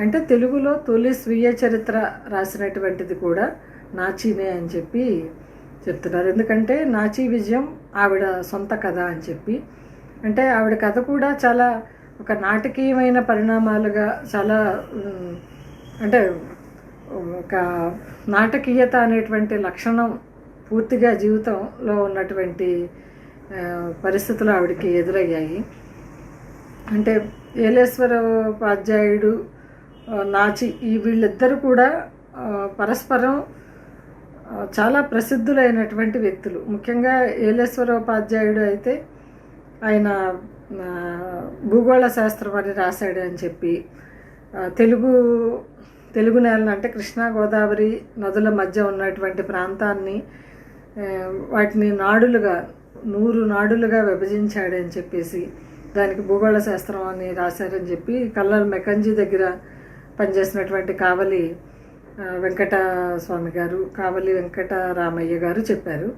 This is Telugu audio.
అంటే తెలుగులో తొలి స్వీయ చరిత్ర రాసినటువంటిది కూడా నాచీనే అని చెప్పి చెప్తున్నారు. ఎందుకంటే నాచీ విజయం ఆవిడ సొంత కథ అని చెప్పి. అంటే ఆవిడ కథ కూడా చాలా ఒక నాటకీయమైన పరిణామాలుగా చాలా అంటే ఒక నాటకీయత అనేటువంటి లక్షణం పూర్తిగా జీవితంలో ఉన్నటువంటి పరిస్థితులు ఆవిడకి ఎదురయ్యాయి. అంటే ఏలేశ్వర ఉపాధ్యాయుడు నాచి ఈ వీళ్ళిద్దరూ కూడా పరస్పరం చాలా ప్రసిద్ధులైనటువంటి వ్యక్తులు. ముఖ్యంగా ఏలేశ్వర ఉపాధ్యాయుడు అయితే ఆయన భూగోళ శాస్త్రం అని రాశాడు అని చెప్పి తెలుగు తెలుగు నేలను అంటే కృష్ణా గోదావరి నదుల మధ్య ఉన్నటువంటి ప్రాంతాన్ని వాటిని నాడులుగా నూరు నాడులుగా విభజించాడని చెప్పేసి దానికి భూగోళ శాస్త్రం అని రాశారని చెప్పి కల్లర్ మెకంజీ దగ్గర పనిచేసినటువంటి కావలి వెంకట స్వామి గారు కావలి వెంకట రామయ్య గారు చెప్పారు.